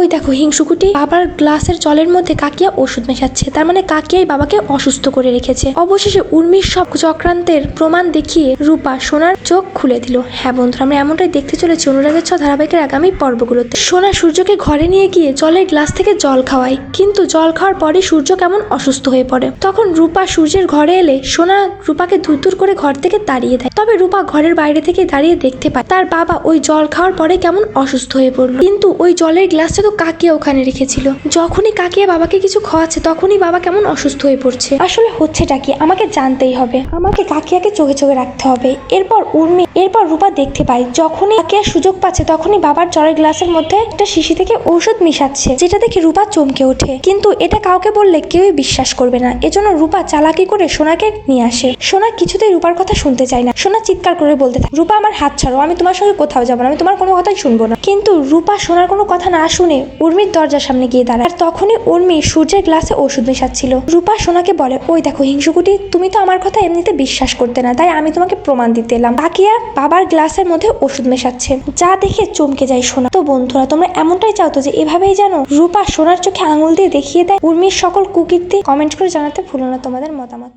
ওই দেখো হিংসুকুটি বাবার গ্লাসের জলের মধ্যে কাকিয়া ওষুধ মেশাচ্ছে। তার মানে কাকিয়াই বাবাকে অসুস্থ করে রেখেছে। অবশেষে উর্মির সব চক্রান্তের প্রমাণ দেখিয়ে রূপা সোনার চোখ খুলে দিল। হ্যাঁ বন্ধুরা, আমরা এমনটাই দেখতে চলেছি অনুরাগের ছ ধারাবাহিকের আগামী পর্বগুলোতে। সোনা সূর্যকে ঘরে নিয়ে গিয়ে জলের গ্লাস থেকে জল খাওয়ায়। কিন্তু জল খাওয়ার পরে সূর্য কেমন অসুস্থ হয়ে পড়ে। তখন রূপা সূর্যের ঘরে এলে সোনা রূপাকে দূর করে ঘর থেকে তাড়িয়ে দেয়। তবে রূপা ঘরের বাইরে থেকে দাঁড়িয়ে দেখতে পায়, তার বাবা ওই জল খাওয়ার পরে কেমন অসুস্থ হয়ে পড়ল। কিন্তু ওই জলের গ্লাসটা তো কাকিয়া ওখানে রেখেছিল? যখনই কাকিয়া বাবাকে কিছু খাওয়াচ্ছে, তখনই বাবা কেমন অসুস্থ হয়ে পড়ছে। আসলে হচ্ছেটা কি? আমাকে জানতেই হবে। আমাকে কাকিয়াকে চোখে চোখে রাখতে হবে। এরপর উর্মি, এরপর রূপা দেখতে পাই। যখনই কাকিয়া সুযোগ পাচ্ছে, তখনই বাবার জলের গ্লাসের মধ্যে একটা শিশি থেকে ঔষধ মিশাচ্ছে, যেটা দেখে রূপা চমকে ওঠে। কিন্তু এটা কাউকে বললে কেউই বিশ্বাস করবে না। এজন্য রূপা চালাকি করে সোনাকে নিয়ে আসে। সোনা কিছুতেই রূপার কথা শুনতে চায় না। সোনা চিৎকার করে বলতে থাকে, রূপা, আমার হাত ছাড়ো। আমি তোমার সঙ্গে কোথাও যাব না। আমি তোমার কোনো কথাই শুনব না। কিন্তু রূপা সোনার কোনো কথা না শুনে উর্মির দরজার সামনে গিয়ে দাঁড়ায়। আর তখনই উর্মি সূর্যের গ্লাসে ওষুধ মেশাচ্ছিল। রূপা সোনাকে বলে, ওই দেখো হিংসুকুটি, তুমি তো আমার কথা এমনিতে বিশ্বাস করতে না, তাই আমি তোমাকে প্রমাণ দিতে এলাম। কাকিয়া বাবার গ্লাসের মধ্যে ওষুধ মেশাচ্ছে। যা দেখে চমকে যায় সোনা। তো বন্ধুরা, তোমরা এমনটাই চাও তো যে এভাবেই জানো রূপা সোনার চোখে আঙুল দিয়ে দেখিয়ে দেয় উর্মির সকল কুকীর্তি। কমেন্ট করে জানাতে ভুলো না তোমাদের মতামত